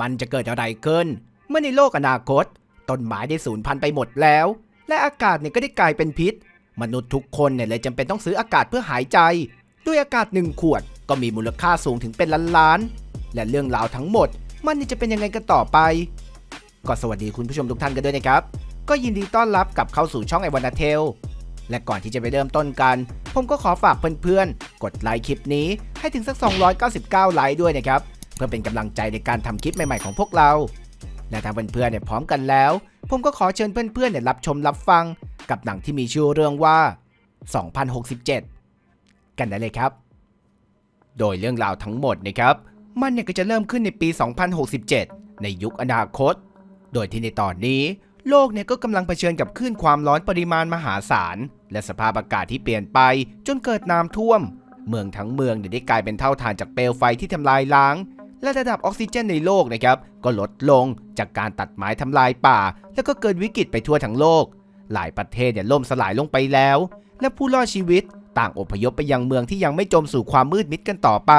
มันจะเกิดอะไรขึ้น เมื่อในโลกอนาคต ต้นไม้ได้สูญพันธุ์ไปหมดแล้ว และอากาศเนี่ยก็ได้กลายเป็นพิษ มนุษย์ทุกคนเนี่ยเลยจำเป็นต้องซื้ออากาศเพื่อหายใจ ด้วยอากาศหนึ่งขวดก็มีมูลค่าสูงถึงเป็นล้านล้าน และเรื่องราวทั้งหมด มันจะเป็นยังไงกันต่อไป ก็สวัสดีคุณผู้ชมทุกท่านกันด้วยนะครับ ก็ยินดีต้อนรับกลับเข้าสู่ช่องไอวันาเทลและก่อนที่จะไปเริ่มต้นกัน ผมก็ขอฝากเพื่อนๆ กดไลค์คลิปนี้ให้ถึงสัก 299 ไลค์ด้วยนะครับ พื่อเป็นกำลังใจในการทำคลิปใหม่ๆของพวกเรา และถ้าเพื่อนๆเนี่ยพร้อมกันแล้ว ผมก็ขอเชิญเพื่อนๆเนี่ยรับชมรับฟังกับหนังที่มีชื่อเรื่องว่า 2067 กันได้เลยครับ โดยเรื่องราวทั้งหมดนะครับ มันเนี่ยก็จะเริ่มขึ้นในปี 2067 ในยุคอนาคต โดยที่ในตอนนี้โลกเนี่ยก็กำลังเผชิญกับคลื่นความร้อนปริมาณมหาศาล และสภาพอากาศที่เปลี่ยนไปจนเกิดน้ำท่วม เมืองทั้งเมืองเนี่ยได้กลายเป็นเท่าฐานจากเปลวไฟที่ทำลายล้าง และระดับออกซิเจนในโลกนะครับก็ลดลงจากการตัดไม้ทำลายป่า แล้วก็เกิดวิกฤตไปทั่วทั้งโลก หลายประเทศเนี่ยล่มสลายลงไปแล้ว และผู้รอดชีวิตต่างอพยพไปยังเมืองที่ยังไม่จมสู่ความมืดมิดกันต่อไป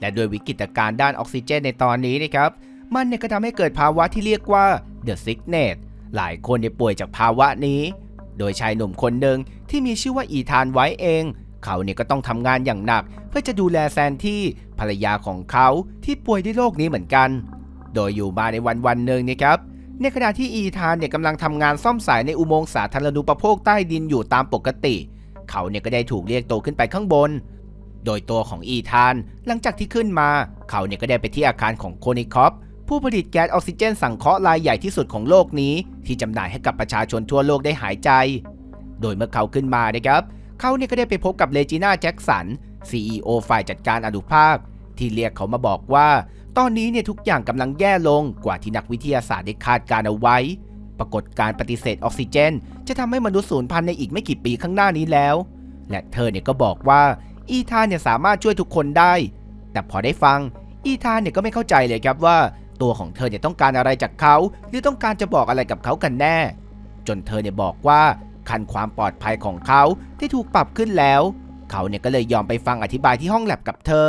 และโดวยวิกฤตการณ์ด้านออกซิเจนในตอนนี้นะครับมันเนี่ยก็ทำให้เกิดภาวะที่เรียกว่า The Sickness หลายคนเนี่ยป่วยจากภาวะนี้ โดยชายหนุ่มคนหนึ่งที่มีชื่อว่าอีธานไว้เอง เขาเนี่ยก็ต้องทำงานอย่างหนัก เพื่อจะดูแลแซนที่ภรรยาของเขาที่ป่วยด้วยโรคนี้เหมือนกัน โดยอยู่มาในวันวันหนึ่งนะครับ ในขณะที่อีธานเนี่ยกำลังทำงานซ่อมสายในอุโมงค์สาธารณูปโภคใต้ดินอยู่ตามปกติ เขาเนี่ยก็ได้ถูกเรียกตัวขึ้นไปข้างบน โดยตัวของอีธานหลังจากที่ขึ้นมา เขาเนี่ยก็ได้ไปที่อาคารของโคนิคอปผู้ผลิตแก๊สออกซิเจนสังเคราะห์รายใหญ่ที่สุดของโลกนี้ ที่จำหน่ายให้กับประชาชนทั่วโลกได้หายใจ โดยเมื่อเขาขึ้นมานะครับเขาเนี่ยก็ได้ไปพบกับเลจิน่าแจ็คสัน CEO ฝ่ายจัดการอนุภาค ที่เรียกเขามาบอกว่า ตอนนี้เนี่ยทุกอย่างกำลังแย่ลงกว่าที่นักวิทยาศาสตร์ได้คาดการเอาไว้ ปรากฏการปฏิเสธออกซิเจน จะทำให้มนุษย์สูญพันธุ์ในอีกไม่กี่ปีข้างหน้านี้แล้ว และเธอเนี่ยก็บอกว่าอีธานเนี่ยสามารถช่วยทุกคนได้ แต่พอได้ฟัง อีธานเนี่ยก็ไม่เข้าใจเลยครับว่า ตัวของเธอเนี่ยต้องการอะไรจากเขา หรือต้องการจะบอกอะไรกับเขากันแน่ จนเธอเนี่ยบอกว่า คันความปลอดภัยของเขาได้ถูกปรับขึ้นแล้ว เขาเนี่ยก็เลยยอมไปฟังอธิบายที่ห้องแลบกับเธอ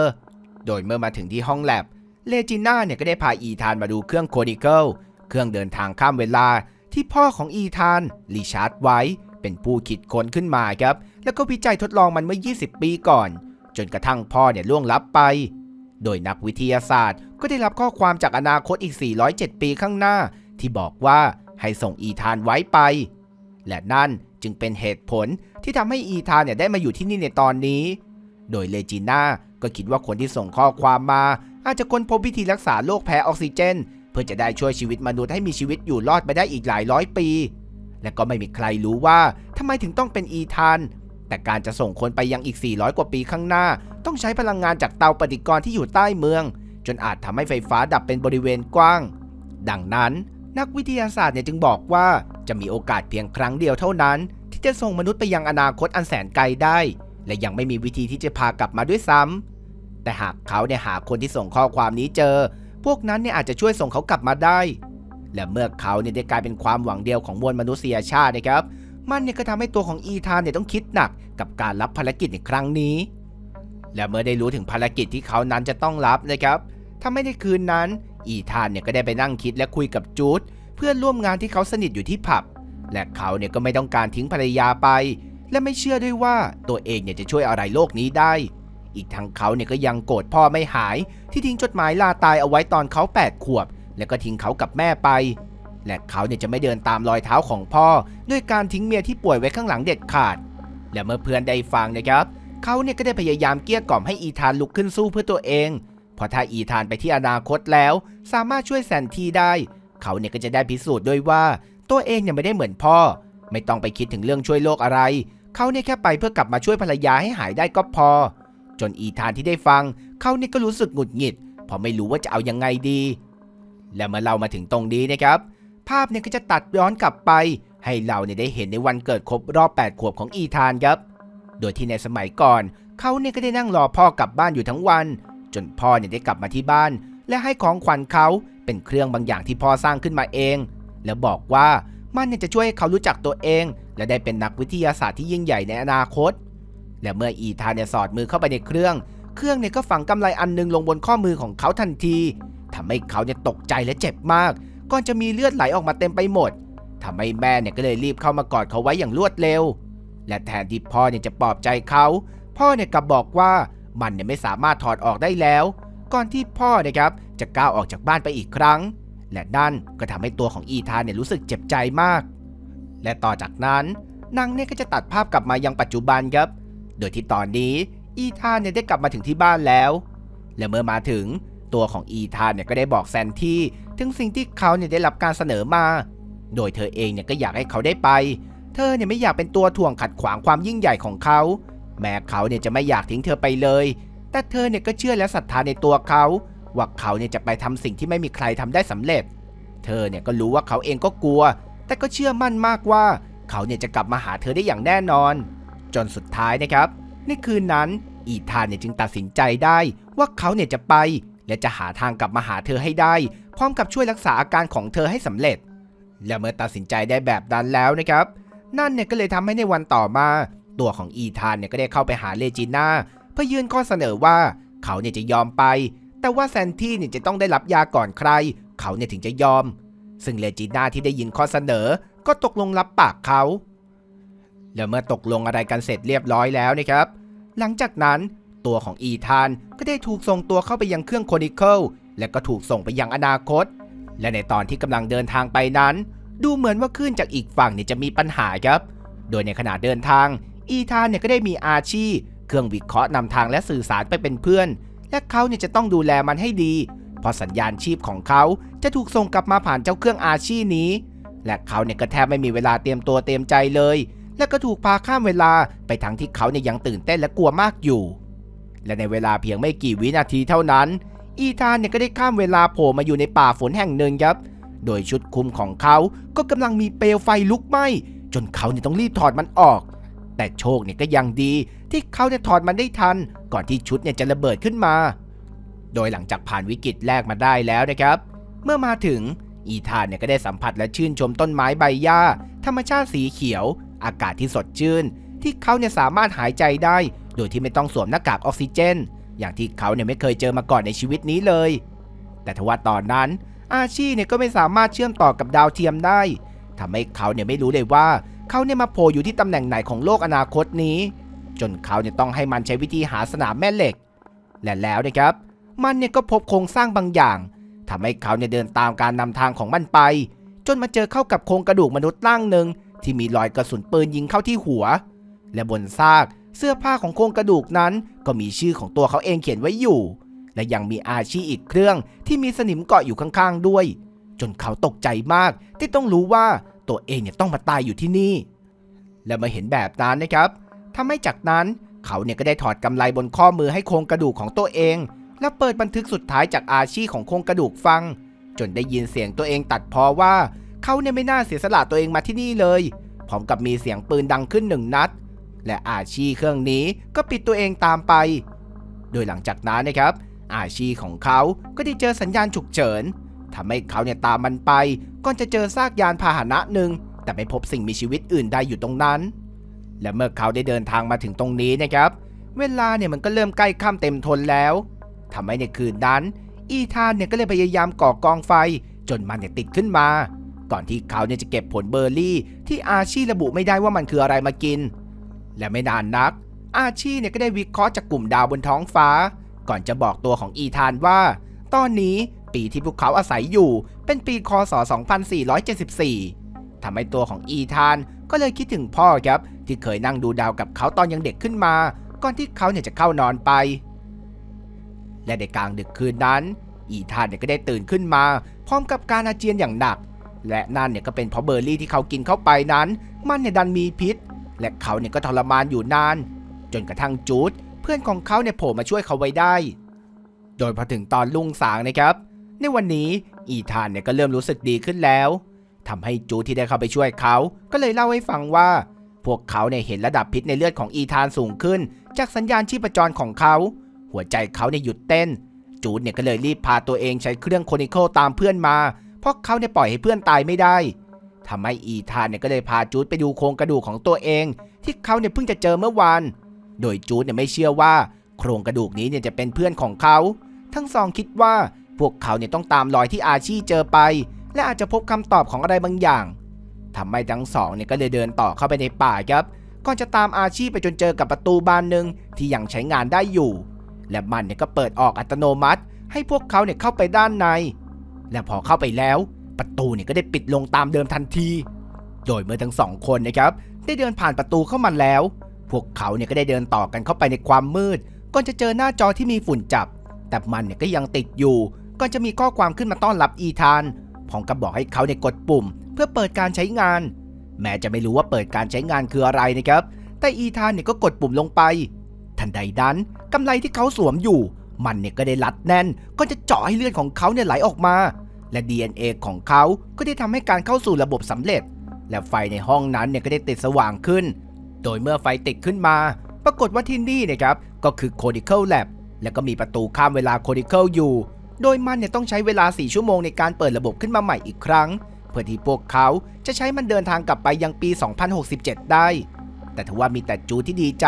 โดยเมื่อมาถึงที่ห้องแลบเลจิน่าเนี่ยก็ได้พาอีธานมาดูเครื่องโคดิเคิลเครื่องเดินทางข้ามเวลาที่พ่อของอีธานริชาร์ดไว้เป็นผู้คิดค้นขึ้นมาครับ แล้วก็วิจัยทดลองมันเมื่อ 20 ปีก่อน จนกระทั่งพ่อเนี่ยล่วงลับไป โดยนักวิทยาศาสตร์ก็ได้รับข้อความจากอนาคตอีก 407 ปีข้างหน้า ที่บอกว่าให้ส่งอีธานไว้ไป และนั่น จึงเป็นเหตุผลที่ทำให้อีธานเนี่ยได้มาอยู่ที่นี่ในตอนนี้ โดยเลจิน่าก็คิดว่าคนที่ส่งข้อความมา อาจจะค้นพบวิธีรักษาโรคแพ้ออกซิเจน เพื่อจะได้ช่วยชีวิตมนุษย์ให้มีชีวิตอยู่รอดไปได้อีกหลายร้อยปี และก็ไม่มีใครรู้ว่าทำไมถึงต้องเป็นอีธาน แต่การจะส่งคนไปยังอีก 400 กว่าปีข้างหน้า ต้องใช้พลังงานจากเตาปฏิกรณ์ที่อยู่ใต้เมือง จนอาจทำให้ไฟฟ้าดับเป็นบริเวณกว้าง ดังนั้นนักวิทยาศาสตร์เนี่ยจึงบอกว่า จะมีโอกาสเพียงครั้งเดียวเท่านั้น ที่จะส่งมนุษย์ไปยังอนาคตอันแสนไกลได้ และยังไม่มีวิธีที่จะพากลับมาด้วยซ้ำแต่หากเขาเนี่ยหาคนที่ส่งข้อความนี้เจอ พวกนั้นเนี่ยอาจจะช่วยส่งเขากลับมาได้ และเมื่อเขาเนี่ยได้กลายเป็นความหวังเดียวของมวลมนุษยชาตินะครับ มันเนี่ยก็ทำให้ตัวของอีธานเนี่ยต้องคิดหนักกับการรับภารกิจในครั้งนี้ และเมื่อได้รู้ถึงภารกิจที่เขานั้นจะต้องรับนะครับทำให้ในคืนนั้น อีธานเนี่ยก็ได้ไปนั่งคิดและคุยกับจูด พื่อนร่วมงานที่เขาสนิทอยู่ที่ผับ และเขาเนี่ยก็ไม่ต้องการทิ้งภรรยาไป และไม่เชื่อด้วยว่าตัวเองเนี่ยจะช่วยอะไรโลกนี้ได้ อีกทั้งเขาเนี่ยก็ยังโกรธพ่อไม่หาย ที่ทิ้งจดหมายลาตายเอาไว้ตอนเขา 8 ขวบ แล้วก็ทิ้งเขากับแม่ไป และเขาเนี่ยจะไม่เดินตามรอยเท้าของพ่อ ด้วยการทิ้งเมียที่ป่วยไว้ข้างหลังเด็ดขาด และเมื่อเพื่อนได้ฟังนะครับเขาเนี่ยก็ได้พยายามเกลี้ยกล่อมให้อีธานลุกขึ้นสู้เพื่อตัวเอง เพราะถ้าอีธานไปที่อนาคตแล้ว สามารถช่วยแซนทีได้ เขาเนี่ยก็จะได้พิสูจน์ด้วยว่าตัวเองเนี่ยไม่ได้เหมือนพ่อ ไม่ต้องไปคิดถึงเรื่องช่วยโลกอะไร เขาเนี่ยแค่ไปเพื่อกลับมาช่วยภรรยาให้หายได้ก็พอ จนอีธานที่ได้ฟัง เขาเนี่ยก็รู้สึกหงุดหงิดเพราะไม่รู้ว่าจะเอายังไงดี และเมื่อเรามาถึงตรงนี้นะครับ ภาพเนี่ยก็จะตัดย้อนกลับไป ให้เราเนี่ยได้เห็นในวันเกิดครบรอบ 8 ขวบของอีธานครับ โดยที่ในสมัยก่อนเขาเนี่ยก็ได้นั่งรอพ่อกลับบ้านอยู่ทั้งวัน จนพ่อเนี่ยได้กลับมาที่บ้าน และให้ของขวัญเขา เป็นเครื่องบางอย่างที่พ่อสร้างขึ้นมาเอง แล้วบอกว่ามันจะช่วยให้เขารู้จักตัวเอง และได้เป็นนักวิทยาศาสตร์ที่ยิ่งใหญ่ในอนาคต และเมื่ออีธานเนี่ยสอดมือเข้าไปในเครื่อง เครื่องเนี่ยก็ฝังกำไลอันหนึงลงบนข้อมือของเขาทันทีทำให้เขาเนี่ยตกใจและเจ็บมากก่อนจะมีเลือดไหลออกมาเต็มไปหมดทำให้แม่เนี่ยก็เลยรีบเข้ามากอดเขาไว้อย่างรวดเร็ว และแทนที่พ่อเนี่ยจะปลอบใจเขา พ่อเนี่ยกลับบอกว่ามันเนี่ยไม่สามารถถอดออกได้แล้ว ก่อนที่พ่อนะครับจะก้าวออกจากบ้านไปอีกครั้ง และนั่นก็ทำให้ตัวของอีธานเนี่ยรู้สึกเจ็บใจมาก และต่อจากนั้นนางเนี่ยก็จะตัดภาพกลับมายังปัจจุบันครับ โดยที่ตอนนี้อีธานเนี่ยได้กลับมาถึงที่บ้านแล้ว และเมื่อมาถึงตัวของอีธานเนี่ยก็ได้บอกแซนที่ถึงสิ่งที่เขาเนี่ยได้รับการเสนอมา โดยเธอเองเนี่ยก็อยากให้เขาได้ไป เธอเนี่ยไม่อยากเป็นตัวถ่วงขัดขวางความยิ่งใหญ่ของเขา แม้เขาเนี่ยจะไม่อยากทิ้งเธอไปเลย แต่เธอเนี่ยก็เชื่อและศรัทธาในตัวเขาว่าเขาเนี่ยจะไปทำสิ่งที่ไม่มีใครทำได้สำเร็จ เธอเนี่ยก็รู้ว่าเขาเองก็กลัว แต่ก็เชื่อมั่นมากว่าเขาเนี่ยจะกลับมาหาเธอได้อย่างแน่นอน จนสุดท้ายนะครับ ในคืนนั้นอีธานเนี่ยจึงตัดสินใจได้ว่าเขาเนี่ยจะไป และจะหาทางกลับมาหาเธอให้ได้ พร้อมกับช่วยรักษาอาการของเธอให้สำเร็จ และเมื่อตัดสินใจได้แบบนั้นแล้วนะครับ นั่นเนี่ยก็เลยทำให้ในวันต่อมา ตัวของอีธานเนี่ยก็ได้เข้าไปหาเลจิน่า พื่อยื่นข้อเสนอว่า เขาเนี่ยจะยอมไป แต่ว่าแซนที่เนี่ยจะต้องได้รับยาก่อนใคร เขาเนี่ยถึงจะยอม ซึ่งเลจิน่าที่ได้ยินข้อเสนอ ก็ตกลงรับปากเขาและเมื่อตกลงอะไรกันเสร็จเรียบร้อยแล้วนะครับ หลังจากนั้นตัวของอีธานก็ได้ถูกส่งตัวเข้าไปยังเครื่องโคนิเคิลและก็ถูกส่งไปยังอนาคต และในตอนที่กำลังเดินทางไปนั้น ดูเหมือนว่าคลื่นจากอีกฝั่งเนี่ยจะมีปัญหาครับ โดยในขณะเดินทาง อีธานเนี่ยก็ได้มีอาชีพ เครื่องวิเคราะห์นำทางและสื่อสารไปเป็นเพื่อน และเขาเนี่ยจะต้องดูแลมันให้ดี เพราะสัญญาณชีพของเขาจะถูกส่งกลับมาผ่านเจ้าเครื่องอาชีนี้ และเขาเนี่ยก็แทบไม่มีเวลาเตรียมตัวเตรียมใจเลย และก็ถูกพาข้ามเวลาไปทั้งที่เขาเนี่ยยังตื่นเต้นและกลัวมากอยู่ และในเวลาเพียงไม่กี่วินาทีเท่านั้น อีธานเนี่ยก็ได้ข้ามเวลาโผล่มาอยู่ในป่าฝนแห่งหนึ่งครับ โดยชุดคลุมของเขาก็กำลังมีเปลวไฟลุกไหม้จนเขาเนี่ยต้องรีบถอดมันออก แต่โชคเนี่ยก็ยังดีที่เขาเนี่ยถอดมันได้ทัน ก่อนที่ชุดเนี่ยจะระเบิดขึ้นมา โดยหลังจากผ่านวิกฤตแรกมาได้แล้วนะครับ เมื่อมาถึงอีธานเนี่ยก็ได้สัมผัสและชื่นชมต้นไม้ใบหญ้า ธรรมชาติสีเขียว อากาศที่สดชื่น ที่เขาเนี่ยสามารถหายใจได้ โดยที่ไม่ต้องสวมหน้ากากออกซิเจน อย่างที่เขาเนี่ยไม่เคยเจอมาก่อนในชีวิตนี้เลย แต่ทว่าตอนนั้น อาชีเนี่ยก็ไม่สามารถเชื่อมต่อกับดาวเทียมได้ทำให้เขาเนี่ยไม่รู้เลยว่า เขาเนี่ยมาโผล่อยู่ที่ตำแหน่งไหนของโลกอนาคตนี้ จนเขาเนี่ยต้องให้มันใช้วิธีหาสนามแม่เหล็ก และแล้วนะครับ มันเนี่ยก็พบโครงสร้างบางอย่างทำให้เขาเนี่ยเดินตามการนำทางของมันไป จนมาเจอเข้ากับโครงกระดูกมนุษย์ร่างหนึ่งที่มีรอยกระสุนปืนยิงเข้าที่หัว และบนซากเสื้อผ้าของโครงกระดูกนั้น ก็มีชื่อของตัวเขาเองเขียนไว้อยู่ และยังมีอาชีพอีกเครื่องที่มีสนิมเกาะอยู่ข้างๆด้วย จนเขาตกใจมากที่ต้องรู้ว่า ตัวเองเนี่ยต้องมาตายอยู่ที่นี่ และมาเห็นแบบนั้นนะครับทำให้จากนั้นเขาเนี่ยก็ได้ถอดกำไลบนข้อมือให้โครงกระดูกของตัวเอง และเปิดบันทึกสุดท้ายจากอาชีของโครงกระดูกฟัง จนได้ยินเสียงตัวเองตัดพอว่าเขาเนี่ยไม่น่าเสียสละตัวเองมาที่นี่เลยพร้อมกับมีเสียงปืนดังขึ้นหนึ่งนัด และอาชีเครื่องนี้ก็ปิดตัวเองตามไป โดยหลังจากนั้นนะครับ อาชีของเขาก็ได้เจอสัญญาณฉุกเฉิน ทำให้เขาเนี่ยตามมันไปก่อนจะเจอซากยานพาหนะหนึ่งแต่ไม่พบสิ่งมีชีวิตอื่นใดอยู่ตรงนั้น และเมื่อเขาได้เดินทางมาถึงตรงนี้นะครับ เวลาเนี่ยมันก็เริ่มใกล้ค่ำเต็มทนแล้วทำให้ในคืนนั้น อีธานเนี่ยก็เลยพยายามก่อกองไฟ จนมันเนี่ยติดขึ้นมา ก่อนที่เขาเนี่ยจะเก็บผลเบอร์รี่ ที่อาชีระบุไม่ได้ว่ามันคืออะไรมากิน และไม่นานนัก อาชีเนี่ยก็ได้วิเคราะห์จากกลุ่มดาวบนท้องฟ้า ก่อนจะบอกตัวของอีธานว่า ตอนนี้ ปีที่พวกเขาอาศัยอยู่ เป็นปีคศ 2474 ทำให้ตัวของอีธานก็เลยคิดถึงพ่อครับ ที่เคยนั่งดูดาวกับเขาตอนยังเด็กขึ้นมา ก่อนที่เขาเนี่ยจะเข้านอนไป และในกลางดึกคืนนั้น อีธานเนี่ยก็ได้ตื่นขึ้นมา พร้อมกับการอาเจียนอย่างหนัก และนั่นเนี่ยก็เป็นเพราะเบอร์รี่ที่เขากินเข้าไปนั้น มันเนี่ยดันมีพิษ และเขาเนี่ยก็ทรมานอยู่นาน จนกระทั่งจูดเพื่อนของเขาเนี่ยโผล่มาช่วยเขาไว้ได้ โดยพอถึงตอนลุ่งสางนะครับ ในวันนี้อีธานเนี่ยก็เริ่มรู้สึกดีขึ้นแล้วทำให้จูดที่ได้เข้าไปช่วยเขา ก็เลยเล่าให้ฟังว่า พวกเขาเนี่ยเห็นระดับพิษในเลือดของอีธานสูงขึ้น จากสัญญาณชีพจรของเขา หัวใจเขาเนี่ยหยุดเต้น จูดเนี่ยก็เลยรีบพาตัวเองใช้เครื่องโคนิเคิลตามเพื่อนมา เพราะเขาเนี่ยปล่อยให้เพื่อนตายไม่ได้ทำให้อีธานเนี่ยก็เลยพาจูดไปดูโครงกระดูกของตัวเอง ที่เขาเนี่ยเพิ่งจะเจอเมื่อวาน โดยจูดเนี่ยไม่เชื่อว่า โครงกระดูกนี้เนี่ยจะเป็นเพื่อนของเขา ทั้งสองคิดว่า พวกเขาเนี่ยต้องตามรอยที่อาชีเจอไป และอาจจะพบคำตอบของอะไรบางอย่างทำให้ทั้งสองเนี่ยก็เลยเดินต่อเข้าไปในป่าครับก่อนจะตามอาชีไปจนเจอกับประตูบานหนึ่งที่ยังใช้งานได้อยู่ และมันเนี่ยก็เปิดออกอัตโนมัติ ให้พวกเขาเนี่ยเข้าไปด้านใน และพอเข้าไปแล้ว ประตูเนี่ยก็ได้ปิดลงตามเดิมทันที โดยเมื่อทั้งสองคนนะครับได้เดินผ่านประตูเข้ามาแล้ว พวกเขาเนี่ยก็ได้เดินต่อกันเข้าไปในความมืดก่อนจะเจอหน้าจอที่มีฝุ่นจับ แต่มันเนี่ยก็ยังติดอยู่ ก่อนจะมีข้อความขึ้นมาต้อนรับอีธานพร้อมกับบอกให้เขาเนี่ยกดปุ่ม เพื่อเปิดการใช้งาน แม้จะไม่รู้ว่าเปิดการใช้งานคืออะไรนะครับ แต่อีธานเนี่ยก็กดปุ่มลงไป ทันใดนั้นกำไรที่เขาสวมอยู่ มันเนี่ยก็ได้รัดแน่น ก็จะเจาะให้เลือดของเขาเนี่ยไหลออกมา และ DNA ของเขาก็ได้ทำให้การเข้าสู่ระบบสำเร็จ และไฟในห้องนั้นเนี่ยก็ได้ติดสว่างขึ้น โดยเมื่อไฟติดขึ้นมา ปรากฏว่าที่นี่นะครับก็คือ Codical Lab และก็มีประตูข้ามเวลา Codical อยู่ โดยมันเนี่ยต้องใช้เวลา 4 ชั่วโมงในการเปิดระบบขึ้นมาใหม่อีกครั้ง เพื่อที่พวกเขาจะใช้มันเดินทางกลับไปยังปี 2067 ได้ แต่ทว่ามีแต่จูที่ดีใจ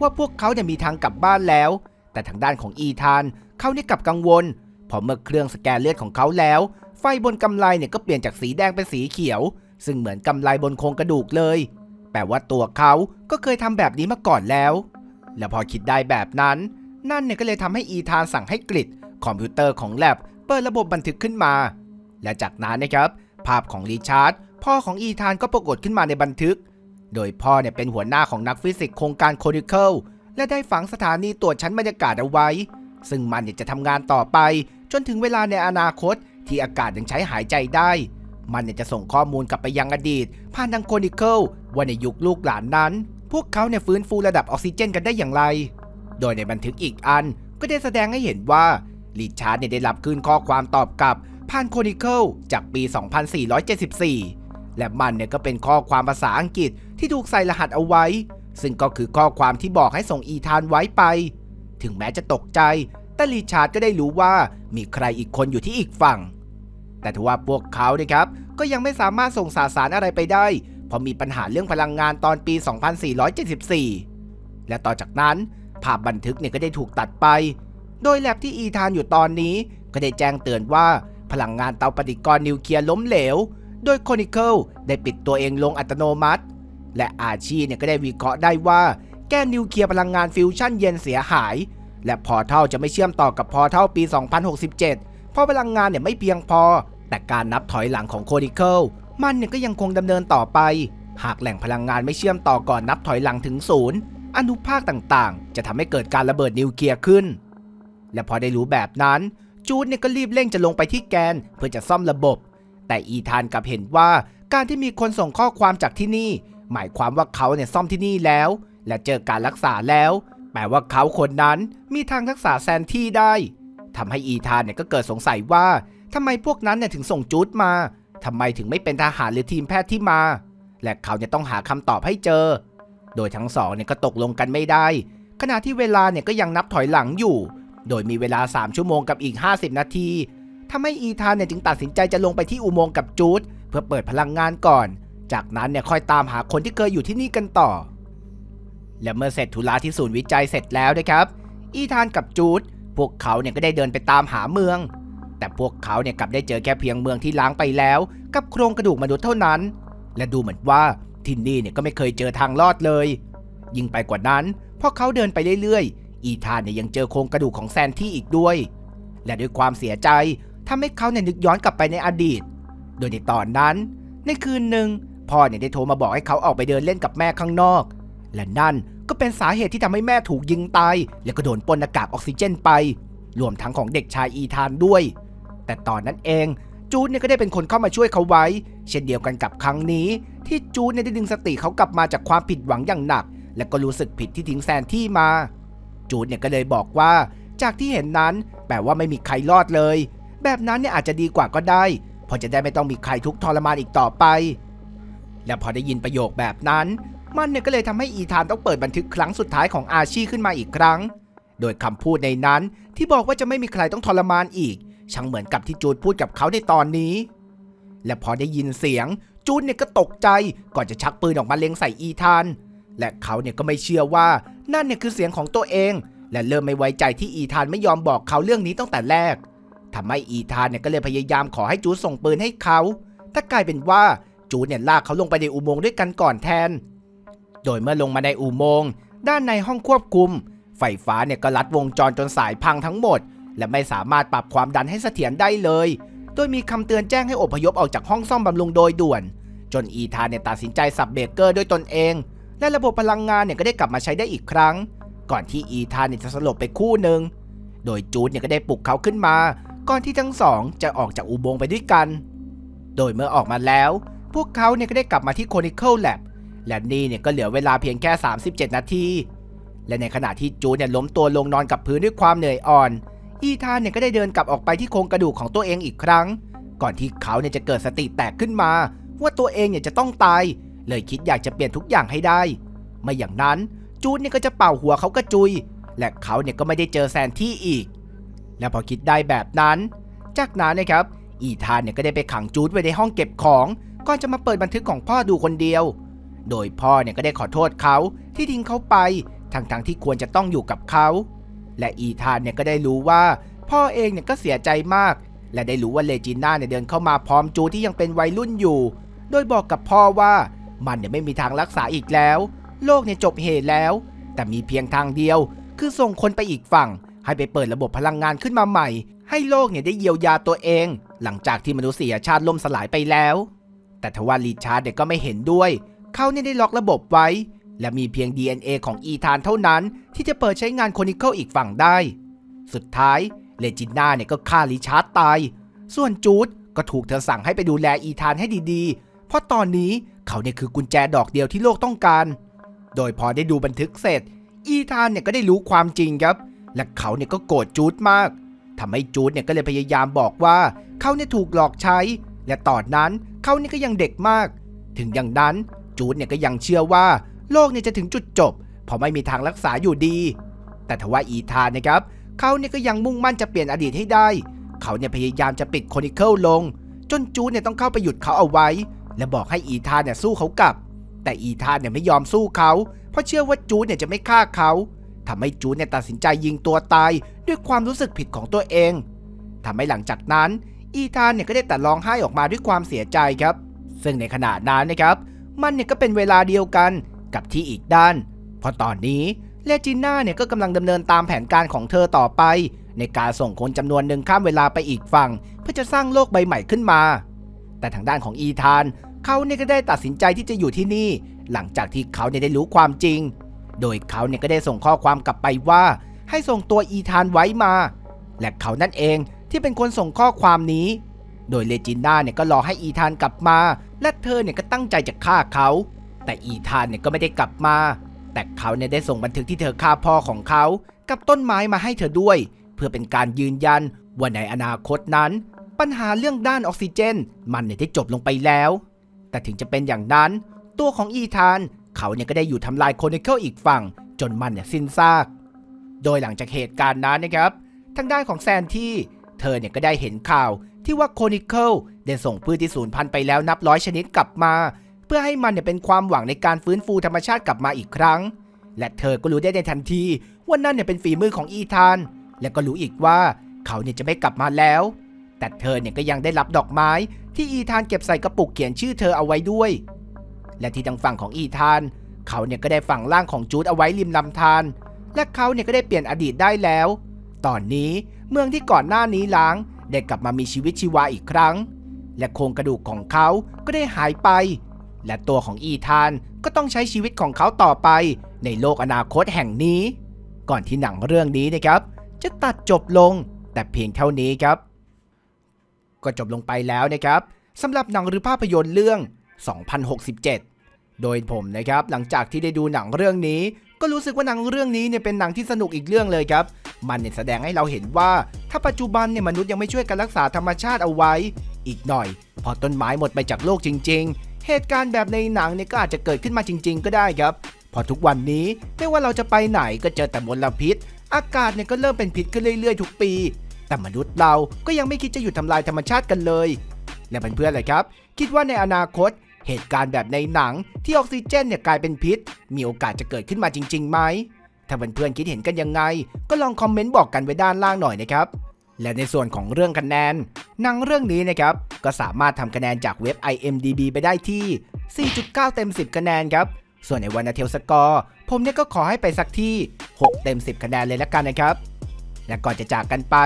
ว่าพวกเขาเนี่ยมีทางกลับบ้านแล้ว แต่ทางด้านของอีธานเขาเนี่ยกลับกังวลพอเมื่อเครื่องสแกนเลือดของเขาแล้ว ไฟบนกำไลเนี่ยก็เปลี่ยนจากสีแดงเป็นสีเขียว ซึ่งเหมือนกำไลบนโครงกระดูกเลย แปลว่าตัวเขาก็เคยทำแบบนี้มาก่อนแล้ว และพอคิดได้แบบนั้น นั่นเนี่ยก็เลยทำให้อีธานสั่งให้กริด คอมพิวเตอร์ของแลบเปิดระบบบันทึกขึ้นมา และจากนั้นนะครับ ภาพของริชาร์ดพ่อของอีธานก็ปรากฏขึ้นมาในบันทึก โดยพ่อเนี่ยเป็นหัวหน้าของนักฟิสิกส์โครงการโคดิเคิลและได้ฝังสถานีตรวจชั้นบรรยากาศเอาไว้ ซึ่งมันเนี่ยจะทำงานต่อไป จนถึงเวลาในอนาคตที่อากาศยังใช้หายใจได้ มันเนี่ยจะส่งข้อมูลกลับไปยังอดีต ผ่านทางโคนิเคิลว่าในยุคลูกหลานนั้น พวกเขาเนี่ยฟื้นฟูระดับออกซิเจนกันได้อย่างไร โดยในบันทึกอีกอันก็ได้แสดงให้เห็นว่า ลิชาร์ดเนี่ยได้รับคืนข้อความตอบกลับผ่านโคนิเคิลจากปี 2474 และมันเนี่ยก็เป็นข้อความภาษาอังกฤษที่ถูกใส่รหัสเอาไว้ ซึ่งก็คือข้อความที่บอกให้ส่งอีธานไว้ไป ถึงแม้จะตกใจ แต่ลิชาร์ดก็ได้รู้ว่ามีใครอีกคนอยู่ที่อีกฝั่ง แต่ทว่าพวกเขาเนะครับ ก็ยังไม่สามารถส่งสาสารอะไรไปได้ เพราะมีปัญหาเรื่องพลังงานตอนปี 2474 และต่อจากนั้นภาพบันทึกเนี่ยก็ได้ถูกตัดไป โดยแลบที่อีธานอยู่ตอนนี้ ก็ได้แจ้งเตือนว่าพลังงานเตาปฏิกรณ์นิวเคลียร์ล้มเหลว โดยโคนิเคิลได้ปิดตัวเองลงอัตโนมัติ และอาชีเนี่ยก็ได้วิเคราะห์ได้ว่า แก้นิวเคลียร์พลังงานฟิวชั่นเย็นเสียหาย และพอร์ทัลจะไม่เชื่อมต่อกับพอร์ทัลปี 2067 เพราะพลังงานเนี่ยไม่เพียงพอ แต่การนับถอยหลังของโคดิเคิลมันเนี่ยก็ยังคงดำเนินต่อไป หากแหล่งพลังงานไม่เชื่อมต่อก่อนนับถอยหลังถึงศูนย์อนุภาคต่างๆ จะทำให้เกิดการระเบิดนิวเคลียร์ขึ้น และพอได้รู้แบบนั้น จูดเนี่ยก็รีบเร่งจะลงไปที่แกนเพื่อจะซ่อมระบบ แต่อีธานกลับเห็นว่าการที่มีคนส่งข้อความจากที่นี่ หมายความว่าเขาเนี่ยซ่อมที่นี่แล้ว และเจอการรักษาแล้วแปลว่าเขาคนนั้นมีทางรักษาแซนที่ได้ทำให้อีธานเนี่ยก็เกิดสงสัยว่าทำไมพวกนั้นเนี่ยถึงส่งจูดมาทำไมถึงไม่เป็นทหารหรือทีมแพทย์ที่มา และเขาเนี่ยต้องหาคำตอบให้เจอ โดยทั้งสองเนี่ยก็ตกลงกันไม่ได้ ขณะที่เวลาเนี่ยก็ยังนับถอยหลังอยู่ โดยมีเวลา 3 ชั่วโมงกับอีก 50 นาทีทำให้อีธานเนี่ยจึงตัดสินใจจะลงไปที่อุโมงค์กับจูดเพื่อเปิดพลังงานก่อน จากนั้นเนี่ยค่อยตามหาคนที่เคยอยู่ที่นี่กันต่อ และเมื่อเสร็จธุระที่ศูนย์วิจัยเสร็จแล้วนะครับ อีธานกับจูดพวกเขาเนี่ยก็ได้เดินไปตามหาเมือง แต่พวกเขาเนี่ยกลับได้เจอแค่เพียงเมืองที่ล้างไปแล้ว กับโครงกระดูกมนุษย์เท่านั้น และดูเหมือนว่าที่นี่เนี่ยก็ไม่เคยเจอทางลอดเลย ยิ่งไปกว่านั้นพอเขาเดินไปเรื่อยๆ อีธานเนี่ยยังเจอโครงกระดูกของแซนที่อีกด้วย และด้วยความเสียใจทำให้เขาเนี่ยนึกย้อนกลับไปในอดีต โดยในตอนนั้น ในคืนหนึ่งพ่อเนี่ยได้โทรมาบอกให้เขาออกไปเดินเล่นกับแม่ข้างนอก และนั่นก็เป็นสาเหตุที่ทำให้แม่ถูกยิงตาย และก็โดนปนอากาศออกซิเจนไป รวมทั้งของเด็กชายอีธานด้วย แต่ตอนนั้นเองจูดเนี่ยก็ได้เป็นคนเข้ามาช่วยเขาไว้ เช่นเดียวกันกับครั้งนี้ ที่จูดเนี่ยได้ดึงสติเขากลับมาจากความผิดหวังอย่างหนัก และก็รู้สึกผิดที่ทิ้งแซนที่มา จูดเนี่ยก็เลยบอกว่า จากที่เห็นนั้นแปลว่าไม่มีใครรอดเลย แบบนั้นเนี่ยอาจจะดีกว่าก็ได้เพราะจะได้ไม่ต้องมีใครทุกทรมานอีกต่อไป และพอได้ยินประโยคแบบนั้น มันเนี่ยก็เลยทำให้อีธานต้องเปิดบันทึกครั้งสุดท้ายของอาชีขึ้นมาอีกครั้ง โดยคำพูดในนั้นที่บอกว่าจะไม่มีใครต้องทรมานอีกช่างเหมือนกับที่จูดพูดกับเขาในตอนนี้ และพอได้ยินเสียงจูดเนี่ยก็ตกใจก่อนจะชักปืนออกมาเล็งใส่อีธาน และเขาเนี่ยก็ไม่เชื่อว่านั่นเนี่ยคือเสียงของตัวเอง และเริ่มไม่ไว้ใจที่อีธานไม่ยอมบอกเขาเรื่องนี้ตั้งแต่แรกทำให้อีธานเนี่ยก็เลยพยายามขอให้จูดส่งปืนให้เขา แต่กลายเป็นว่าจูดเนี่ยลากเขาลงไปในอุโมงค์ด้วยกันก่อนแทน โดยเมื่อลงมาในอุโมงค์ด้านในห้องควบคุม ไฟฟ้าเนี่ยก็ลัดวงจรจนสายพังทั้งหมด และไม่สามารถปรับความดันให้เสถียรได้เลย โดยมีคำเตือนแจ้งให้อพยพออกจากห้องซ่อมบำรุงโดยด่วน จนอีธานเนี่ยตัดสินใจสับเบรกเกอร์ด้วยตนเอง และระบบพลังงานเนี่ยก็ได้กลับมาใช้ได้อีกครั้ง ก่อนที่อีธานเนี่ยจะสลบไปคู่หนึ่ง โดยจูดเนี่ยก็ได้ปลุกเขาขึ้นมา ก่อนที่ทั้งสองจะออกจากอุโมงค์ไปด้วยกัน โดยเมื่อออกมาแล้ว พวกเขาเนี่ยก็ได้กลับมาที่ Chronicle Lab และนี่เนี่ยก็เหลือเวลาเพียงแค่ 37 นาที และในขณะที่จูดเนี่ยล้มตัวลงนอนกับพื้นด้วยความเหนื่อยอ่อน อีธานเนี่ยก็ได้เดินกลับออกไปที่โครงกระดูกของตัวเองอีกครั้ง ก่อนที่เขาเนี่ยจะเกิดสติแตกขึ้นมา ว่าตัวเองเนี่ยจะต้องตาย เลยคิดอยากจะเปลี่ยนทุกอย่างให้ได้ ไม่อย่างนั้นจูดเนี่ยก็จะเป่าหัวเขากระจุย และเขาเนี่ยก็ไม่ได้เจอแซนที่อีก และพอคิดได้แบบนั้น จากนั้นนะครับอีธานเนี่ยก็ได้ไปขังจูดไว้ในห้องเก็บของก่อนจะมาเปิดบันทึกของพ่อดูคนเดียว โดยพ่อเนี่ยก็ได้ขอโทษเขาที่ทิ้งเขาไปทั้งๆที่ควรจะต้องอยู่กับเขา และอีธานเนี่ยก็ได้รู้ว่า พ่อเองเนี่ยก็เสียใจมาก และได้รู้ว่าเลจิน่าเนี่ยเดินเข้ามาพร้อมจูดที่ยังเป็นวัยรุ่นอยู่ โดยบอกกับพ่อว่า มันเนี่ยไม่มีทางรักษาอีกแล้ว โลกเนี่ยจบเหตุแล้ว แต่มีเพียงทางเดียว คือส่งคนไปอีกฝั่ง ให้ไปเปิดระบบพลังงานขึ้นมาใหม่ ให้โลกเนี่ยได้เยียวยาตัวเอง หลังจากที่มนุษยชาติล่มสลายไปแล้ว แต่ทว่ารีชาร์ดเนี่ยก็ไม่เห็นด้วย เขาเนี่ยได้ล็อกระบบไว้ และมีเพียง DNA ของอีธานเท่านั้นที่จะเปิดใช้งานโคนิเคิลอีกฝั่งได้ สุดท้ายเลจิน่าเนี่ยก็ฆ่าริชาร์ดตาย ส่วนจูดก็ถูกเธอสั่งให้ไปดูแลอีธานให้ดีๆ เพราะตอนนี้ เขาเนี่ยคือกุญแจดอกเดียวที่โลกต้องการ โดยพอได้ดูบันทึกเสร็จ อีธานเนี่ยก็ได้รู้ความจริงครับ และเขาเนี่ยก็โกรธจูดมากทำให้จูดเนี่ยก็เลยพยายามบอกว่าเขาเนี่ยถูกหลอกใช้ และตอนนั้นเขาเนี่ยก็ยังเด็กมาก ถึงอย่างนั้นจูดเนี่ยก็ยังเชื่อว่า โลกเนี่ยจะถึงจุดจบ เพราะไม่มีทางรักษาอยู่ดี แต่ทว่าอีธานนะครับเขาเนี่ยก็ยังมุ่งมั่นจะเปลี่ยนอดีตให้ได้ เขาเนี่ยพยายามจะปิดโคนิเคิลลง จนจูดเนี่ยต้องเข้าไปหยุดเขาเอาไว้ และบอกให้อีธานเนี่ยสู้เขากลับ แต่อีธานเนี่ยไม่ยอมสู้เขา เพราะเชื่อว่าจูดเนี่ยจะไม่ฆ่าเขาทำให้จูดเนี่ยตัดสินใจยิงตัวตายด้วยความรู้สึกผิดของตัวเองทำให้หลังจากนั้น อีธานเนี่ยก็ได้แต่ร้องไห้ออกมาด้วยความเสียใจครับ ซึ่งในขณะนั้นนะครับ มันเนี่ยก็เป็นเวลาเดียวกันกับที่อีกด้าน เพราะตอนนี้เลจิน่าเนี่ยก็กำลังดำเนินตามแผนการของเธอต่อไป ในการส่งคนจำนวนหนึ่งข้ามเวลาไปอีกฝั่ง เพื่อจะสร้างโลกใบใหม่ขึ้นมา แต่ทางด้านของอีธานเขาเนี่ยก็ได้ตัดสินใจที่จะอยู่ที่นี่ หลังจากที่เขาเนี่ยได้รู้ความจริง โดยเขาเนี่ยก็ได้ส่งข้อความกลับไปว่า ให้ส่งตัวอีธานไว้มา และเขานั่นเองที่เป็นคนส่งข้อความนี้ โดยเลจิน่าเนี่ยก็รอให้อีธานกลับมา และเธอเนี่ยก็ตั้งใจจะฆ่าเขา แต่อีธานเนี่ยก็ไม่ได้กลับมา แต่เขาเนี่ยได้ส่งบันทึกที่เธอฆ่าพ่อของเขา กับต้นไม้มาให้เธอด้วย เพื่อเป็นการยืนยันว่าในอนาคตนั้น ปัญหาเรื่องด้านออกซิเจน มันเนี่ยได้จบลงไปแล้ว แต่ถึงจะเป็นอย่างนั้น ตัวของอีธาน เขาเนี่ยก็ได้อยู่ทำลายโคนิเคิลอีกฝั่ง จนมันเนี่ยสิ้นซาก โดยหลังจากเหตุการณ์นั้นนะครับ ทางด้านของแซนที่ เธอเนี่ยก็ได้เห็นข่าวที่ว่าโคนิเคิลได้ส่งพืชที่สูญพันธุ์ไปแล้วนับร้อยชนิดกลับมา เพื่อให้มันเนี่ยเป็นความหวังในการฟื้นฟูธรรมชาติกลับมาอีกครั้ง และเธอก็รู้ได้ในทันทีว่านั่นเนี่ยเป็นฝีมือของอีธาน และก็รู้อีกว่าเขาเนี่ยจะไม่กลับมาแล้ว แต่เธอเนี่ยก็ยังได้รับดอกไม้ ที่อีธานเก็บใส่กระปุกเขียนชื่อเธอเอาไว้ด้วย และที่ทางฝั่งของอีธาน เขาเนี่ยก็ได้ฝังร่างของจูดเอาไว้ริมลำธารและเขาเนี่ยก็ได้เปลี่ยนอดีตได้แล้ว ตอนนี้เมืองที่ก่อนหน้านี้ล้างได้กลับมามีชีวิตชีวาอีกครั้ง และโครงกระดูกของเขาก็ได้หายไป และตัวของอีธานก็ต้องใช้ชีวิตของเขาต่อไป ในโลกอนาคตแห่งนี้ ก่อนที่หนังเรื่องนี้นะครับ จะตัดจบลง แต่เพียงเท่านี้ครับ ก็จบลงไปแล้วนะครับสำหรับหนังหรือภาพยนตร์เรื่อง 2067 โดยผมนะครับหลังจากที่ได้ดูหนังเรื่องนี้ ก็รู้สึกว่าหนังเรื่องนี้เนี่ยเป็นหนังที่สนุกอีกเรื่องเลยครับ มันเนี่ยแสดงให้เราเห็นว่า ถ้าปัจจุบันเนี่ยมนุษย์ยังไม่ช่วยกันรักษาธรรมชาติเอาไว้ อีกหน่อย พอต้นไม้หมดไปจากโลกจริง ๆ เหตุการณ์แบบในหนังเนี่ยก็อาจจะเกิดขึ้นมาจริง ๆ ก็ได้ครับพอทุกวันนี้ไม่ว่าเราจะไปไหนก็เจอแต่มลพิษ อากาศเนี่ยก็เริ่มเป็นพิษขึ้นเรื่อยๆ ทุกปี แต่มนุษย์เราก็ยังไม่คิดจะหยุดทำลายธรรมชาติกันเลย และเพื่อนๆเลยครับ คิดว่าในอนาคต เหตุการณ์แบบในหนังที่ออกซิเจนเนี่ยกลายเป็นพิษ มีโอกาสจะเกิดขึ้นมาจริงๆไหมถ้าเพื่อนๆคิดเห็นกันยังไง ก็ลองคอมเมนต์บอกกันไว้ด้านล่างหน่อยนะครับและในส่วนของเรื่องคะแนนหนังเรื่องนี้นะครับก็สามารถทำคะแนนจากเว็บ IMDB ไปได้ที่ 4.9 เต็ม 10 คะแนนครับ ส่วนในวันเทลสกอร์ ผมเนี่ยก็ขอให้ไปสักที่ 6 เต็ม 10 คะแนนเลยละกันนะครับ และก่อนจะจากกันไป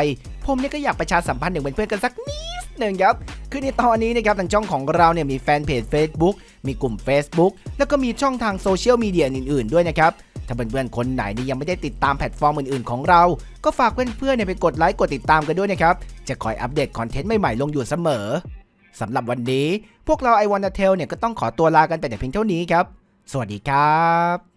ผมเนี่ยก็อยากประชาสัมพันธ์หนึ่งเป็นเพื่อนกันสักนิดหนึ่งครับ คือในตอนนี้นะครับทางช่องของเราเนี่ยมีแฟนเพจ Facebook มีกลุ่ม Facebook แล้วก็มีช่องทางโซเชียลมีเดียอื่นๆด้วยนะครับ ถ้าเพื่อนๆคนไหนเนี่ยยังไม่ได้ติดตามแพลตฟอร์มอื่นๆของเรา ก็ฝากเพื่อนๆเนี่ยไปกดไลค์กดติดตามกันด้วยนะครับ จะคอยอัปเดตคอนเทนต์ใหม่ๆลงอยู่เสมอสำหรับวันนี้ พวกเราไอวอนเทลเนี่ยก็ต้องขอตัวลากันไปแต่เพียงเท่านี้ครับ สวัสดีครับ